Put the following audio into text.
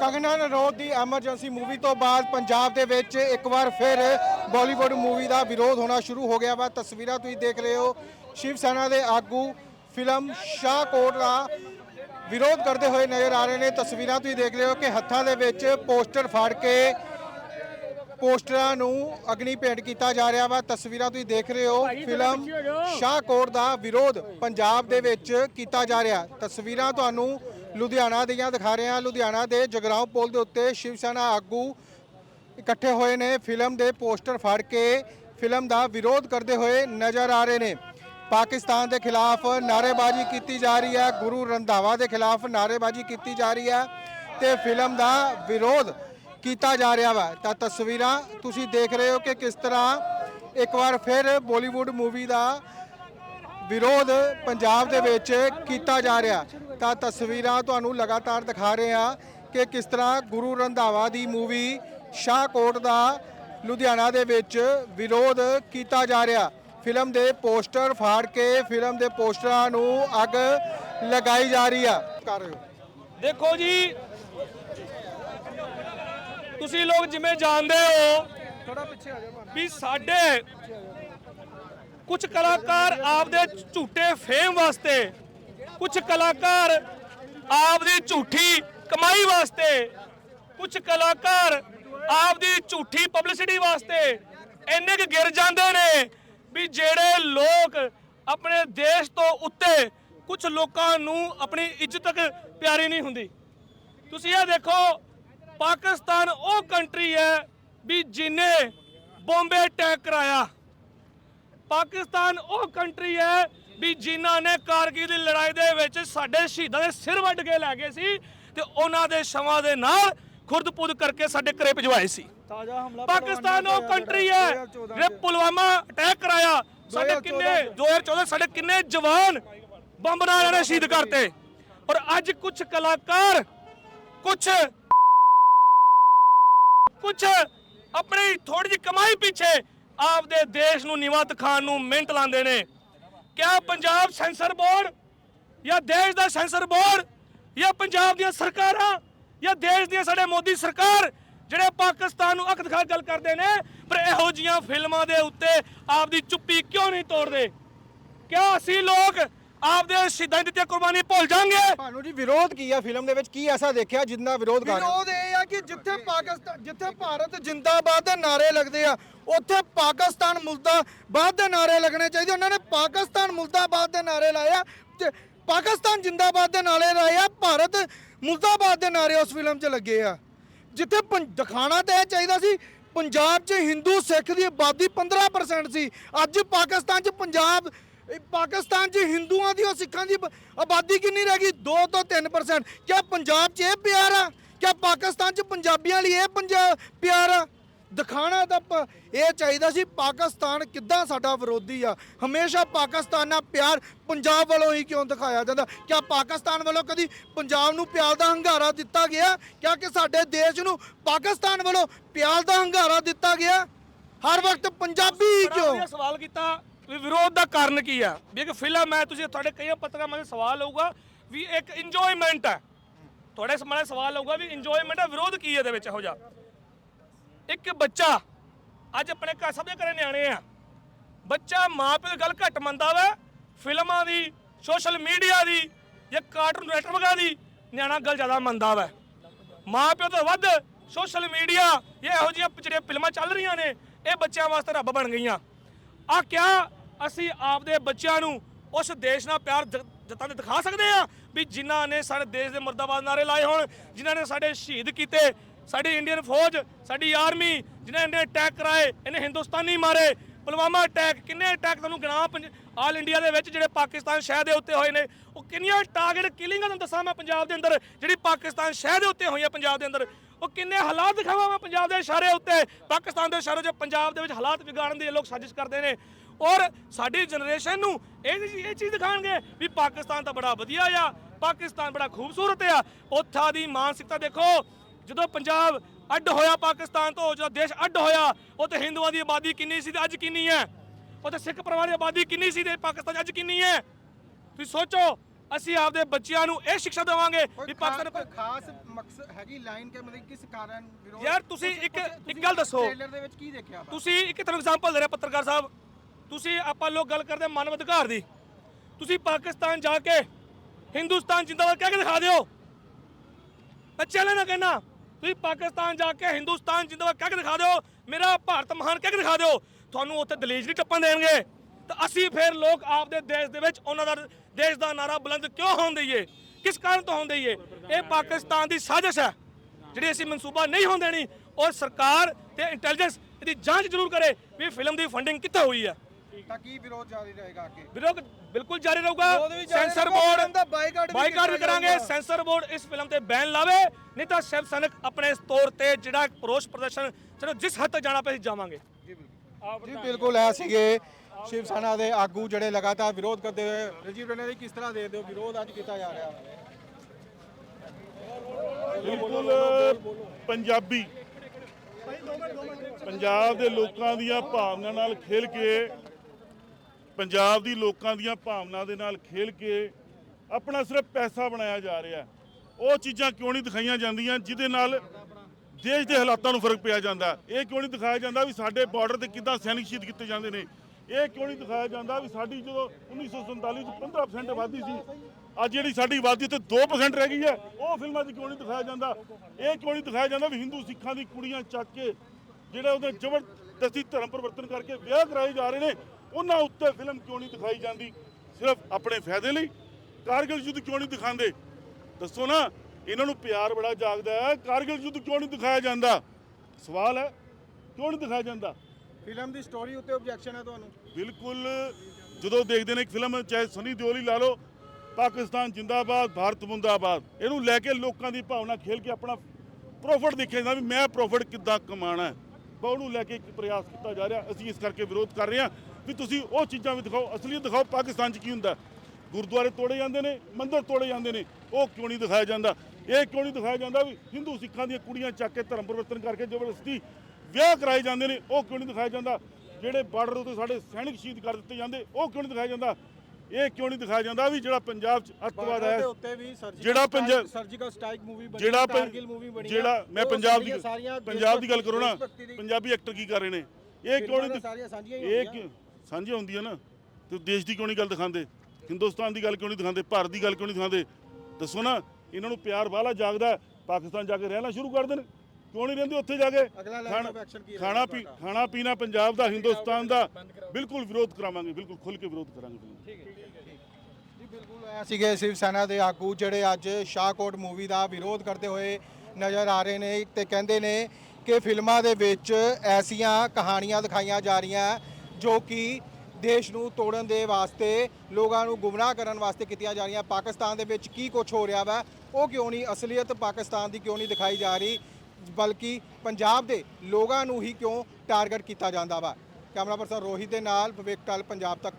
ਕੰਗਨਾ ਰਣੌਤ ਦੀ emergency movie ਤੋਂ ਬਾਅਦ ਪੰਜਾਬ ਦੇ ਵਿੱਚ ਇੱਕ ਵਾਰ ਫਿਰ ਬਾਲੀਵੁੱਡ ਮੂਵੀ ਦਾ ਵਿਰੋਧ ਹੋਣਾ ਸ਼ੁਰੂ ਹੋ ਗਿਆ ਵਾ। ਤਸਵੀਰਾਂ ਤੁਸੀਂ ਦੇਖ ਰਹੇ ਹੋ। ਸ਼ਿਵ ਸੈਨਾ ਦੇ ਆਗੂ ਫਿਲਮ ਸ਼ਾਹਕੋਟ ਦਾ ਵਿਰੋਧ ਕਰਦੇ ਹੋਏ ਨਜ਼ਰ ਆ ਰਹੇ ਨੇ। ਤਸਵੀਰਾਂ ਤੁਸੀਂ ਦੇਖ ਰਹੇ ਹੋ ਕਿ ਹੱਥਾਂ ਦੇ ਵਿੱਚ ਪੋਸਟਰ ਫਾੜ ਕੇ ਪੋਸਟਰਾਂ ਨੂੰ ਅਗਨੀ ਭੇਂਟ ਕੀਤਾ ਜਾ ਰਿਹਾ ਵਾ। ਤਸਵੀਰਾਂ ਤੁਸੀਂ ਦੇਖ ਰਹੇ ਹੋ। ਫਿਲਮ ਸ਼ਾਹਕੋਟ ਦਾ ਵਿਰੋਧ ਪੰਜਾਬ ਦੇ ਵਿੱਚ ਕੀਤਾ ਜਾ ਰਿਹਾ। ਤਸਵੀਰਾਂ ਤੁਹਾਨੂੰ ਲੁਧਿਆਣਾ ਦੀਆਂ ਦਿਖਾ ਰਹੇ ਹਾਂ। ਲੁਧਿਆਣਾ ਦੇ ਜਗਰਾਉਂ ਪੁਲ ਦੇ ਉੱਤੇ ਸ਼ਿਵ ਸੈਨਾ ਆਗੂ ਇਕੱਠੇ ਹੋਏ ਨੇ। ਫਿਲਮ ਦੇ ਪੋਸਟਰ ਫੜ ਕੇ ਫਿਲਮ ਦਾ ਵਿਰੋਧ ਕਰਦੇ ਹੋਏ ਨਜ਼ਰ ਆ ਰਹੇ ਨੇ। ਪਾਕਿਸਤਾਨ ਦੇ ਖਿਲਾਫ ਨਾਅਰੇਬਾਜ਼ੀ ਕੀਤੀ ਜਾ ਰਹੀ ਹੈ। ਗੁਰੂ ਰੰਧਾਵਾ ਦੇ ਖਿਲਾਫ ਨਾਅਰੇਬਾਜ਼ੀ ਕੀਤੀ ਜਾ ਰਹੀ ਹੈ ਤੇ ਫਿਲਮ ਦਾ ਵਿਰੋਧ ਕੀਤਾ ਜਾ ਰਿਹਾ ਵਾ। ਤਾਂ ਤਸਵੀਰਾਂ ਤੁਸੀਂ ਦੇਖ ਰਹੇ ਹੋ ਕਿ ਕਿਸ ਤਰ੍ਹਾਂ ਇੱਕ ਵਾਰ ਫਿਰ ਬਾਲੀਵੁੱਡ ਮੂਵੀ ਦਾ ਵਿਰੋਧ ਪੰਜਾਬ ਦੇ ਵਿੱਚ ਕੀਤਾ ਜਾ ਰਿਹਾ। ਤਾਂ ਤਸਵੀਰਾਂ ਤੁਹਾਨੂੰ ਲਗਾਤਾਰ ਦਿਖਾ ਰਹੇ ਹਾਂ ਕਿ ਕਿਸ ਤਰ੍ਹਾਂ ਗੁਰੂ ਰੰਧਾਵਾ ਦੀ ਮੂਵੀ ਸ਼ਾਹਕੋਟ ਦਾ ਲੁਧਿਆਣਾ ਦੇ ਵਿੱਚ ਵਿਰੋਧ ਕੀਤਾ ਜਾ ਰਿਹਾ। ਫਿਲਮ ਦੇ ਪੋਸਟਰ ਫਾੜ ਕੇ ਫਿਲਮ ਦੇ ਪੋਸਟਰਾਂ ਨੂੰ ਅੱਗ ਲਗਾਈ ਜਾ ਰਹੀ ਆ। ਕਰ ਰਹੇ ਹੋ। ਦੇਖੋ ਜੀ ਤੁਸੀਂ ਲੋਕ ਜਿਵੇਂ ਜਾਣਦੇ ਹੋ ਥੋੜਾ ਪਿੱਛੇ ਆ ਜਾਓ ਵੀ ਸਾਡੇ ਕੁਝ ਕਲਾਕਾਰ ਆਪਦੇ ਝੂਠੇ ਫੇਮ ਵਾਸਤੇ ਕੁਝ ਕਲਾਕਾਰ ਆਪਦੀ ਝੂਠੀ ਕਮਾਈ ਵਾਸਤੇ ਕੁਝ ਕਲਾਕਾਰ ਆਪਦੀ ਝੂਠੀ ਪਬਲਿਸਿਟੀ ਵਾਸਤੇ ਇੰਨੇ ਕੁ ਗਿਰ ਜਾਂਦੇ ਨੇ ਵੀ ਜਿਹੜੇ ਲੋਕ ਆਪਣੇ ਦੇਸ਼ ਤੋਂ ਉੱਤੇ ਕੁਝ ਲੋਕਾਂ ਨੂੰ ਆਪਣੀ ਇੱਜ਼ਤ ਤੱਕ ਪਿਆਰੀ ਨਹੀਂ ਹੁੰਦੀ। ਤੁਸੀਂ ਇਹ ਦੇਖੋ, ਪਾਕਿਸਤਾਨ ਉਹ ਕੰਟਰੀ ਹੈ ਵੀ ਜਿਨੇ ਬੰਬੇ ਅਟੈਕ ਕਰਾਇਆ। ਪਾਕਿਸਤਾਨ ਉਹ ਕੰਟਰੀ ਹੈ ਵੀ ਜਿਨ੍ਹਾਂ ਨੇ ਕਾਰਗਿਲ ਦੀ ਲੜਾਈ ਦੇ ਵਿੱਚ ਸਾਡੇ ਸ਼ਹੀਦਾਂ ਦੇ ਸਿਰ ਵੱਢ ਕੇ ਲੈ ਗਏ ਸੀ ਤੇ ਉਹਨਾਂ ਦੇ ਸ਼ਵਾਂ ਦੇ ਨਾਲ ਖੁਰਦ-ਪੁਰਦ ਕਰਕੇ ਸਾਡੇ ਘਰੇ ਭਿਜਵਾਏ ਸੀ। ਤਾਜ਼ਾ ਹਮਲਾ ਪਾਕਿਸਤਾਨ ਉਹ ਕੰਟਰੀ ਹੈ ਜਿਹੜੇ ਪੁਲਵਾਮਾ ਅਟੈਕ ਕਰਾਇਆ। ਸਾਡੇ ਕਿੰਨੇ 2014 ਸਾਡੇ ਕਿੰਨੇ ਜਵਾਨ ਬੰਬ ਨਾਲ ਇਹਨੇ ਸ਼ਹੀਦ ਕਰਤੇ। ਔਰ ਅੱਜ ਕੁਝ ਕਲਾਕਾਰ ਕੁਝ ਕੁਝ ਆਪਣੀ ਥੋੜੀ ਜਿਹੀ ਕਮਾਈ ਪਿੱਛੇ ਆਪਦੇ ਦੇਸ਼ ਨੂੰ ਨਿਵਤ ਖਾਨ ਨੂੰ ਮਿੰਟ ਲਾਉਂਦੇ ਨੇ। ਕਿਆ ਪੰਜਾਬ ਸੈਂਸਰ ਬੋਰਡ ਜਾਂ ਦੇਸ਼ ਦਾ ਸੈਂਸਰ ਬੋਰਡ ਜਾਂ ਪੰਜਾਬ ਦੀਆਂ ਸਰਕਾਰਾਂ ਜਾਂ ਦੇਸ਼ ਦੀਆਂ ਸਾਡੇ ਮੋਦੀ ਸਰਕਾਰ ਜਿਹੜੇ ਪਾਕਿਸਤਾਨ ਨੂੰ ਅੱਖ ਦਿਖਾ ਗੱਲ ਕਰਦੇ ਨੇ ਪਰ ਇਹੋ ਜੀਆਂ ਫਿਲਮਾਂ ਦੇ ਉੱਤੇ ਆਪਦੀ ਚੁੱਪੀ ਕਿਉਂ ਨਹੀਂ ਤੋੜਦੇ? ਕਿਆ ਅਸੀਂ ਲੋਕ ਆਪਦੇ ਸ਼ਹੀਦਾਂ ਦੀ ਦਿੱਤੀ ਕੁਰਬਾਨੀ ਭੁੱਲ ਜਾਾਂਗੇ ਭਾਨੂ ਜੀ ਵਿਰੋਧ ਕੀ ਆ? ਫਿਲਮ ਦੇ ਵਿੱਚ ਕੀ ਐਸਾ ਦੇਖਿਆ ਜਿੰਨਾ ਵਿਰੋਧ ਕਰ ਰਹੇ ਹੋ? ਵਿਰੋਧ ਕਿ ਜਿੱਥੇ ਪਾਕਿਸਤਾਨ ਜਿੱਥੇ ਭਾਰਤ ਜਿੰਦਾਬਾਦ ਦੇ ਨਾਰੇ ਲੱਗਦੇ ਆ, ਉੱਥੇ ਪਾਕਿਸਤਾਨ ਮੁਰਦਾਬਾਦ ਦੇ ਨਾਰੇ ਲੱਗਣੇ ਚਾਹੀਦੇ। ਉਹਨਾਂ ਨੇ ਪਾਕਿਸਤਾਨ ਮੁਰਦਾਬਾਦ ਦੇ ਨਾਰੇ ਲਾਏ ਆ ਤੇ ਪਾਕਿਸਤਾਨ ਜਿੰਦਾਬਾਦ ਦੇ ਨਾਰੇ ਲਾਏ ਆ, ਭਾਰਤ ਮੁਰਦਾਬਾਦ ਦੇ ਨਾਰੇ ਉਸ ਫਿਲਮ 'ਚ ਲੱਗੇ ਆ। ਜਿੱਥੇ ਪੰ- ਦਿਖਾਣਾ ਤਾਂ ਇਹ ਚਾਹੀਦਾ ਸੀ, ਪੰਜਾਬ 'ਚ ਹਿੰਦੂ ਸਿੱਖ ਦੀ ਆਬਾਦੀ 15% ਸੀ। ਅੱਜ ਪਾਕਿਸਤਾਨ 'ਚ ਪੰਜਾਬ ਪਾਕਿਸਤਾਨ 'ਚ ਹਿੰਦੂਆਂ ਦੀ ਔਰ ਸਿੱਖਾਂ ਦੀ ਆਬਾਦੀ ਕਿੰਨੀ ਰਹਿ ਗਈ? 2 ਤੋਂ 3% ਕਿਆ ਪੰਜਾਬ 'ਚ ਇਹ ਪਿਆਰ ਆ? ਕਿਆ ਪਾਕਿਸਤਾਨ 'ਚ ਪੰਜਾਬੀਆਂ ਲਈ ਇਹ ਪੰਜਾਬ ਪਿਆਰ ਦਿਖਾਣਾ ਤਾਂ ਇਹ ਚਾਹੀਦਾ ਸੀ ਪਾਕਿਸਤਾਨ ਕਿੱਦਾਂ ਸਾਡਾ ਵਿਰੋਧੀ ਆ। ਹਮੇਸ਼ਾ ਪਾਕਿਸਤਾਨ ਨਾਲ ਪਿਆਰ ਪੰਜਾਬ ਵੱਲੋਂ ਹੀ ਕਿਉਂ ਦਿਖਾਇਆ ਜਾਂਦਾ? ਕਿਆ ਪਾਕਿਸਤਾਨ ਵੱਲੋਂ ਕਦੀ ਪੰਜਾਬ ਨੂੰ ਪਿਆਰ ਦਾ ਹੰਗਾਰਾ ਦਿੱਤਾ ਗਿਆ? ਕਿਆ ਕਿ ਸਾਡੇ ਦੇਸ਼ ਨੂੰ ਪਾਕਿਸਤਾਨ ਵੱਲੋਂ ਪਿਆਰ ਦਾ ਹੰਗਾਰਾ ਦਿੱਤਾ ਗਿਆ? ਹਰ ਵਕਤ ਪੰਜਾਬੀ ਹੀ ਕਿਉਂ? ਸਵਾਲ ਕੀਤਾ ਵੀ ਵਿਰੋਧ ਦਾ ਕਾਰਨ ਕੀ ਆ? ਵੀ ਇੱਕ ਫਿਲਮ ਹੈ ਤੁਸੀਂ ਤੁਹਾਡੇ ਕਈ ਪੱਤਰਾਂ ਮੈਂ ਸਵਾਲ ਹੋਊਗਾ ਵੀ ਇੱਕ ਇੰਜੋਇਮੈਂਟ ਹੈ। ਤੁਹਾਡੇ ਸਾਹਮਣੇ ਸਵਾਲ ਹੋਊਗਾ ਵੀ ਇੰਜੋਇਮੈਂਟ ਦਾ ਵਿਰੋਧ ਕੀ ਹੈ ਇਹਦੇ ਵਿੱਚ ਇਹੋ ਜਿਹਾ? ਇੱਕ ਬੱਚਾ, ਅੱਜ ਆਪਣੇ ਘਰ ਸਭ ਦੇ ਘਰੇ ਨਿਆਣੇ ਆ। ਬੱਚਾ ਮਾਂ ਪਿਓ ਦੀ ਗੱਲ ਘੱਟ ਮੰਨਦਾ ਵਾ, ਫਿਲਮਾਂ ਦੀ ਸੋਸ਼ਲ ਮੀਡੀਆ ਦੀ, ਜਾਂ ਕਾਰਟੂਨ ਨੈਟਵਰਕਾਂ ਦੀ, ਨਿਆਣਾ ਗੱਲ ਜ਼ਿਆਦਾ ਮੰਨਦਾ ਵਾ। ਮਾਂ ਪਿਓ ਤੋਂ ਵੱਧ ਸੋਸ਼ਲ ਮੀਡੀਆ ਇਹ ਇਹੋ ਜਿਹੀਆਂ ਜਿਹੜੀਆਂ ਫਿਲਮਾਂ ਚੱਲ ਰਹੀਆਂ ਨੇ, ਇਹ ਬੱਚਿਆਂ ਵਾਸਤੇ ਰੱਬ ਬਣ ਗਈਆਂ। ਆ ਕਿਆ ਅਸੀਂ ਆਪਦੇ ਬੱਚਿਆਂ ਨੂੰ ਉਸ ਦੇਸ਼ ਨਾਲ ਪਿਆਰ ਜ- ਜਤਾਉਂਦੇ ਦਿਖਾ ਸਕਦੇ ਆ ਵੀ ਜਿਨ੍ਹਾਂ ਨੇ ਸਾਡੇ ਦੇਸ਼ ਦੇ ਮਰਦਾਬਾਦ ਨਾਰੇ ਲਾਏ ਹੋਣ, ਜਿਨ੍ਹਾਂ ਨੇ ਸਾਡੇ ਸ਼ਹੀਦ ਕੀਤੇ, ਸਾਡੀ ਇੰਡੀਅਨ ਫੌਜ, ਸਾਡੀ ਆਰਮੀ ਜਿਨ੍ਹਾਂ ਨੇ ਅਟੈਕ ਕਰਾਏ, ਇਹਨੇ ਹਿੰਦੁਸਤਾਨੀ ਮਾਰੇ, ਪੁਲਵਾਮਾ ਅਟੈਕ ਕਿੰਨੇ ਅਟੈਕ ਤੁਹਾਨੂੰ ਗਿਣਾ ਆਲ ਇੰਡੀਆ ਦੇ ਵਿੱਚ ਜਿਹੜੇ ਪਾਕਿਸਤਾਨ ਸ਼ਹਿਰ ਦੇ ਉੱਤੇ ਹੋਏ ਨੇ, ਉਹ ਕਿੰਨੀਆਂ ਟਾਰਗੇਟ ਕਿਲਿੰਗਾਂ ਤੁਹਾਨੂੰ ਦੱਸਾਂ ਮੈਂ ਪੰਜਾਬ ਦੇ ਅੰਦਰ, ਜਿਹੜੀ ਪਾਕਿਸਤਾਨ ਸ਼ਹਿਰ ਦੇ ਉੱਤੇ ਹੋਈਆਂ ਪੰਜਾਬ ਦੇ ਅੰਦਰ, ਉਹ ਕਿੰਨੇ ਹਾਲਾਤ ਦਿਖਾਵਾਂ ਮੈਂ ਪੰਜਾਬ ਦੇ ਇਸ਼ਾਰੇ ਉੱਤੇ, ਪਾਕਿਸਤਾਨ ਦੇ ਇਸ਼ਾਰੇ 'ਚ ਪੰਜਾਬ ਦੇ ਵਿੱਚ ਹਾਲਾਤ ਵਿਗਾੜਨ ਦੀ ਲੋਕ ਸਾਜ਼ਿਸ਼ ਕਰਦੇ ਨੇ। ਔਰ ਸਾਡੀ ਜਨਰੇਸ਼ਨ ਨੂੰ ਇਹ ਇਹ ਚੀਜ਼ ਦਿਖਾਣਗੇ ਵੀ ਪਾਕਿਸਤਾਨ ਤਾਂ ਬੜਾ ਵਧੀਆ ਆ ਪਾਕਿਸਤਾਨ ਬੜਾ ਖੂਬਸੂਰਤ ਆ। ਉੱਥਾ ਦੀ ਮਾਨਸਿਕਤਾ ਦੇਖੋ ਜਦੋਂ ਪੰਜਾਬ ਅੱਡ ਹੋਇਆ ਪਾਕਿਸਤਾਨ ਤੋਂ ਜਦੋਂ ਦੇਸ਼ ਅੱਡ ਹੋਇਆ ਉੱਥੇ ਹਿੰਦੂਆਂ ਦੀ ਆਬਾਦੀ ਕਿੰਨੀ ਸੀ ਤੇ ਅੱਜ ਕਿੰਨੀ ਹੈ? ਉੱਥੇ ਸਿੱਖ ਪਰਿਵਾਰ ਦੀ ਆਬਾਦੀ ਕਿੰਨੀ ਸੀ ਤੇ ਪਾਕਿਸਤਾਨ ਅੱਜ ਕਿੰਨੀ ਹੈ? ਤੁਸੀਂ ਸੋਚੋ ਅਸੀਂ ਆਪਦੇ ਬੱਚਿਆਂ ਨੂੰ ਇਹ ਸਿੱਖਿਆ ਦੇਵਾਂਗੇ ਵੀ ਪਾਕਿਸਤਾਨ ਕੋਈ ਖਾਸ ਮਕਸਦ ਹੈਗੀ ਲਾਈਨ ਕਿ ਮਤਲਬ ਕਿਸ ਕਾਰਨ ਵਿਰੋਧ? ਯਾਰ ਤੁਸੀਂ ਇੱਕ- ਇੱਕ ਗੱਲ ਦੱਸੋ। ਟ੍ਰੇਲਰ ਦੇ ਵਿੱਚ ਕੀ ਦੇਖਿਆ? ਤੁਸੀਂ ਇੱਕ ਤੁਹਾਨੂੰ ਐਗਜ਼ਾਮਪਲ ਦੇ ਰਿਹਾ ਪੱਤਰਕਾਰ ਸਾਹਿਬ। ਤੁਸੀਂ ਆਪਾਂ ਲੋਕ ਗੱਲ ਕਰਦੇ ਮਾਨਵ ਅਧਿਕਾਰ ਦੀ। ਤੁਸੀਂ ਪਾਕਿਸਤਾਨ ਜਾ ਕੇ, ਹਿੰਦੁਸਤਾਨ ਜਿੰਦਾਬਾਦ ਕਹਿ ਕੇ ਦਿਖਾ ਦਿਓ। ਮੈਂ ਚੈਲੰਜ ਨਾ ਕਹਿਣਾ ਤੁਸੀਂ ਪਾਕਿਸਤਾਨ ਜਾ ਕੇ, ਹਿੰਦੁਸਤਾਨ ਜਿੰਦਾਬਾਦ ਕਹਿ ਕੇ ਦਿਖਾ ਦਿਓ। ਮੇਰਾ ਭਾਰਤ ਮਹਾਨ ਕਹਿ ਕੇ ਦਿਖਾ ਦਿਓ। ਤੁਹਾਨੂੰ ਉੱਥੇ ਦਲੇਜ ਨਹੀਂ ਟੱਪਣ ਦੇਣਗੇ। ਤਾਂ ਅਸੀਂ ਫਿਰ ਲੋਕ ਆਪਦੇ ਦੇਸ਼ ਦੇ ਵਿੱਚ, ਉਹਨਾਂ ਦਾ ਦੇਸ਼ ਦਾ ਨਾਰਾ ਬੁਲੰਦ ਕਿਉਂ ਹੋਣ ਦਈਏ? ਕਿਸ ਕਾਰਨ ਤੋਂ ਹੋਣ ਦਈਏ? ਇਹ ਪਾਕਿਸਤਾਨ ਦੀ ਸਾਜ਼ਿਸ਼ ਹੈ। ਜਿਹੜੀ ਅਸੀਂ ਮਨਸੂਬਾ ਨਹੀਂ ਹੋਣ ਦੇਣੀ ਔਰ ਸਰਕਾਰ ਤੇ ਇੰਟੈਲੀਜੈਂਸ ਇਹਦੀ ਜਾਂਚ ਜ਼ਰੂਰ ਕਰੇ ਵੀ ਫਿਲਮ ਦੀ ਫੰਡਿੰਗ ਕਿੱਥੇ ਹੋਈ ਹੈ। ਤਾਂ ਕੀ ਵਿਰੋਧ ਜਾਰੀ ਰਹੇਗਾ ਅੱਗੇ? ਵਿਰੋਧ ਬਿਲਕੁਲ ਜਾਰੀ ਰਹੂਗਾ। ਸੈਂਸਰ ਬੋਰਡ ਦਾ ਬਾਈਕਾਟ ਵੀ ਬਾਈਕਾਟ ਵੀ ਕੀਤਾ ਕਰਾਂਗੇ। ਸੈਂਸਰ ਬੋਰਡ ਇਸ ਫਿਲਮ ਤੇ ਬੈਨ ਲਾਵੇ ਨਹੀਂ ਤਾਂ ਸ਼ਿਵ ਸੈਨਿਕ ਆਪਣੇ ਤੌਰ ਤੇ ਜਿਹੜਾ ਰੋਸ ਪ੍ਰਦਰਸ਼ਨ ਚਲੋ ਜਿਸ ਹੱਦ ਤੱਕ ਜਾਣਾ ਪਏ ਜਾਵਾਂਗੇ। ਜੀ ਬਿਲਕੁਲ। ਐ ਸੀਗੇ ਸ਼ਿਵ ਸੈਨਾ ਦੇ ਆਗੂ ਜਿਹੜੇ ਲਗਾਤਾਰ ਵਿਰੋਧ ਕਰਦੇ ਹੋਏ। ਰਜੀਵ ਰੰਨੇ ਦੀ ਕਿਸ ਤਰ੍ਹਾਂ ਦੇਖਦੇ ਹੋ? ਵਿਰੋਧ ਅੱਜ ਕੀਤਾ ਜਾ ਰਿਹਾ ਬਿਲਕੁਲ ਪੰਜਾਬੀ। ਪੰਜਾਬ ਦੇ ਲੋਕਾਂ ਦੀਆਂ ਭਾਵਨਾ ਨਾਲ ਖੇਲ ਕੇ ਪੰਜਾਬ ਦੀ ਲੋਕਾਂ ਦੀਆਂ ਭਾਵਨਾ ਦੇ ਨਾਲ ਖੇਲ ਕੇ ਆਪਣਾ ਸਿਰਫ ਪੈਸਾ ਬਣਾਇਆ ਜਾ ਰਿਹਾ ਉਹ ਚੀਜ਼ਾਂ ਕਿਉਂ ਨਹੀਂ ਦਿਖਾਈਆਂ ਜਾਂਦੀਆਂ ਜਿਹਦੇ ਨਾਲ ਦੇਸ਼ ਦੇ ਹਾਲਾਤਾਂ ਨੂੰ ਫ਼ਰਕ ਪਿਆ ਜਾਂਦਾ? ਇਹ ਕਿਉਂ ਨਹੀਂ ਦਿਖਾਇਆ ਜਾਂਦਾ ਵੀ ਸਾਡੇ ਬਾਰਡਰ ਤੇ ਕਿੱਦਾਂ ਸੈਨਿਕ ਸ਼ਹੀਦ ਕੀਤੇ ਜਾਂਦੇ ਨੇ? ਇਹ ਕਿਉਂ ਨਹੀਂ ਦਿਖਾਇਆ ਜਾਂਦਾ ਵੀ ਸਾਡੀ ਜਦੋਂ 1947 ਚ 15% ਆਬਾਦੀ ਸੀ, ਅੱਜ ਜਿਹੜੀ ਸਾਡੀ ਆਬਾਦੀ ਤੇ 2% ਰਹਿ ਗਈ ਹੈ, ਉਹ ਫਿਲਮਾਂ 'ਚ ਕਿਉਂ ਨਹੀਂ ਦਿਖਾਇਆ ਜਾਂਦਾ? ਇਹ ਕਿਉਂ ਨਹੀਂ ਦਿਖਾਇਆ ਜਾਂਦਾ ਵੀ ਹਿੰਦੂ ਸਿੱਖਾਂ ਦੀ ਕੁੜੀਆਂ ਚੱਕ ਕੇ ਜਿਹੜੇ ਉਹਦੇ ਜ਼ਬਰਦਸਤੀ ਧਰਮ ਪਰਿਵਰਤਨ ਕਰਕੇ ਵਿਆਹ ਕਰਾਏ ਜਾ ਰਹੇ ਨੇ? ਉਹਨਾਂ ਉੱਤੇ ਫਿਲਮ ਕਿਉਂ ਨਹੀਂ ਦਿਖਾਈ ਜਾਂਦੀ? ਸਿਰਫ ਆਪਣੇ ਫਾਇਦੇ ਲਈ? ਕਾਰਗਿਲ ਯੁੱਧ ਕਿਉਂ ਨਹੀਂ ਦਿਖਾਉਂਦੇ? ਦੱਸੋ ਨਾ ਇਹਨਾਂ ਨੂੰ ਪਿਆਰ ਬੜਾ ਜਾਗਦਾ ਹੈ। ਕਾਰਗਿਲ ਯੁੱਧ ਕਿਉਂ ਨਹੀਂ ਦਿਖਾਇਆ ਜਾਂਦਾ? ਸਵਾਲ ਹੈ ਕਿਉਂ ਨਹੀਂ ਦਿਖਾਇਆ ਜਾਂਦਾ? ਫਿਲਮ ਦੀ ਸਟੋਰੀ ਉੱਤੇ ਆਬਜੈਕਸ਼ਨ ਹੈ ਤੁਹਾਨੂੰ? ਬਿਲਕੁਲ ਜਦੋਂ ਦੇਖਦੇ ਨੇ ਇੱਕ ਫਿਲਮ ਚਾਹੇ ਸਨੀ ਦਿਓਲ ਹੀ ਲਾ ਲਓ ਪਾਕਿਸਤਾਨ ਜਿੰਦਾਬਾਦ ਭਾਰਤ ਮੁੰਦਾਬਾਦ। ਇਹਨੂੰ ਲੈ ਕੇ ਲੋਕਾਂ ਦੀ ਭਾਵਨਾ ਖੇਲ ਕੇ ਆਪਣਾ ਪ੍ਰੋਫਿਟ ਦੇਖਿਆ ਜਾਂਦਾ ਵੀ ਮੈਂ ਪ੍ਰੋਫਿਟ ਕਿੱਦਾਂ ਕਮਾਣਾ ਹੈ। ਬਾ ਉਹਨੂੰ ਲੈ ਕੇ ਇੱਕ ਪ੍ਰਯਾਸ ਕੀਤਾ ਜਾ ਰਿਹਾ। ਅਸੀਂ ਇਸ ਕਰਕੇ ਵਿਰੋਧ ਕਰ ਰਹੇ ਹਾਂ ਵੀ ਤੁਸੀਂ ਉਹ ਚੀਜ਼ਾਂ ਵੀ ਦਿਖਾਓ, ਅਸਲੀਅਤ ਦਿਖਾਓ, ਪਾਕਿਸਤਾਨ 'ਚ ਕੀ ਹੁੰਦਾ। ਗੁਰਦੁਆਰੇ ਤੋੜੇ ਜਾਂਦੇ ਨੇ, ਮੰਦਿਰ ਤੋੜੇ ਜਾਂਦੇ ਨੇ, ਉਹ ਕਿਉਂ ਨਹੀਂ ਦਿਖਾਇਆ ਜਾਂਦਾ? ਇਹ ਕਿਉਂ ਨਹੀਂ ਦਿਖਾਇਆ ਜਾਂਦਾ ਵੀ ਹਿੰਦੂ ਸਿੱਖਾਂ ਦੀਆਂ ਕੁੜੀਆਂ ਚੱਕ ਕੇ ਧਰਮ ਪਰਿਵਰਤਨ ਕਰਕੇ ਜ਼ਬਰਦਸਤੀ ਵਿਆਹ ਕਰਾਏ ਜਾਂਦੇ ਨੇ, ਉਹ ਕਿਉਂ ਨਹੀਂ ਦਿਖਾਇਆ ਜਾਂਦਾ? ਜਿਹੜੇ ਬਾਰਡਰ ਉੱਤੇ ਸਾਡੇ ਸੈਨਿਕ ਸ਼ਹੀਦ ਕਰ ਦਿੱਤੇ ਜਾਂਦੇ, ਉਹ ਕਿਉਂ ਨਹੀਂ ਦਿਖਾਇਆ ਜਾਂਦਾ? ਇਹ ਕਿਉਂ ਨਹੀਂ ਦਿਖਾਇਆ ਜਾਂਦਾ ਵੀ ਜਿਹੜਾ ਪੰਜਾਬ 'ਚ ਅੱਤਵਾਦ ਹੈ? ਜਿਹੜਾ ਪੰਜਾਬ- ਸਰਜੀਕਲ ਸਟ੍ਰਾਈਕ ਮੂਵੀ ਬਣੀ ਜਿਹੜਾ ਕਾਰਗਿਲ ਮੂਵੀ ਬਣੀ ਜਿਹੜਾ ਮੈਂ ਪੰਜਾਬ ਦੀ ਪੰਜਾਬ ਦੀ ਗੱਲ ਕਰੋ ਨਾ। ਪੰਜਾਬੀ ਐਕਟਰ ਕੀ ਕਰ ਰਹੇ ਨੇ? ਇਹ ਕਿਉਂ ਨਹੀਂ ਇਹ ਸਾਂਝੀਆਂ ਹੁੰਦੀਆਂ ਨਾ। ਤੇ ਦੇਸ਼ ਦੀ ਕਿਉਂ ਨਹੀਂ ਗੱਲ ਦਿਖਾਉਂਦੇ? ਹਿੰਦੁਸਤਾਨ ਦੀ ਗੱਲ ਕਿਉਂ ਨਹੀਂ ਦਿਖਾਉਂਦੇ? ਭਾਰਤ ਦੀ ਗੱਲ ਕਿਉਂ ਨਹੀਂ ਦਿਖਾਉਂਦੇ? ਦੱਸੋ ਨਾ ਇਹਨਾਂ ਨੂੰ ਪਿਆਰ ਵਾਲਾ ਜਾਗਦਾ ਪਾਕਿਸਤਾਨ ਜਾ ਕੇ ਰਹਿਣਾ ਸ਼ੁਰੂ ਕਰ ਦੇਣ। ਕਿਉਂ ਨਹੀਂ ਰਹਿੰਦੇ ਉੱਥੇ ਜਾ ਕੇ? ਖਾਣਾ- ਪੀ? ਖਾਣਾ ਪੀਣਾ ਪੰਜਾਬ ਦਾ ਹਿੰਦੁਸਤਾਨ ਦਾ। ਬਿਲਕੁਲ ਵਿਰੋਧ ਕਰਾਵਾਂਗੇ ਬਿਲਕੁਲ ਖੁੱਲ ਕੇ ਵਿਰੋਧ ਕਰਾਂਗੇ ਜੀ ਬਿਲਕੁਲ ਆਇਆ ਸੀਗੇ ਸ਼ਿਵ ਸੈਨਾ ਦੇ ਆਗੂ ਜਿਹੜੇ ਅੱਜ ਸ਼ਾਹਕੋਟ ਮੂਵੀ ਦਾ ਵਿਰੋਧ ਕਰਦੇ ਹੋਏ ਨਜ਼ਰ ਆ ਰਹੇ ਨੇ ਤੇ ਕਹਿੰਦੇ ਨੇ ਕਿ ਫਿਲਮਾਂ ਦੇ ਵਿੱਚ ਐਸੀਆਂ ਕਹਾਣੀਆਂ ਦਿਖਾਈਆਂ ਜਾ ਰਹੀਆਂ ਜੋ ਕਿ ਦੇਸ਼ ਨੂੰ ਤੋੜਨ ਦੇ ਵਾਸਤੇ ਲੋਕਾਂ ਨੂੰ ਗੁੰਮਰਾਹ ਕਰਨ ਵਾਸਤੇ ਕੀਤੀਆਂ ਜਾ ਰਹੀਆਂ। ਪਾਕਿਸਤਾਨ ਦੇ ਵਿੱਚ ਕੀ ਕੁਝ ਹੋ ਰਿਹਾ ਵਾ ਉਹ ਕਿਉਂ ਨਹੀਂ ਅਸਲੀਅਤ ਪਾਕਿਸਤਾਨ ਦੀ ਕਿਉਂ ਨਹੀਂ ਦਿਖਾਈ ਜਾ ਰਹੀ? ਬਲਕਿ ਪੰਜਾਬ ਦੇ ਲੋਕਾਂ ਨੂੰ ਹੀ ਕਿਉਂ ਟਾਰਗੇਟ ਕੀਤਾ ਜਾਂਦਾ ਵਾ? ਕੈਮਰਾ ਪਰਸਨ ਰੋਹਿਤ ਦੇ ਨਾਲ ਵਿਵੇਕ ਟਲ, ਪੰਜਾਬ ਤੱਕ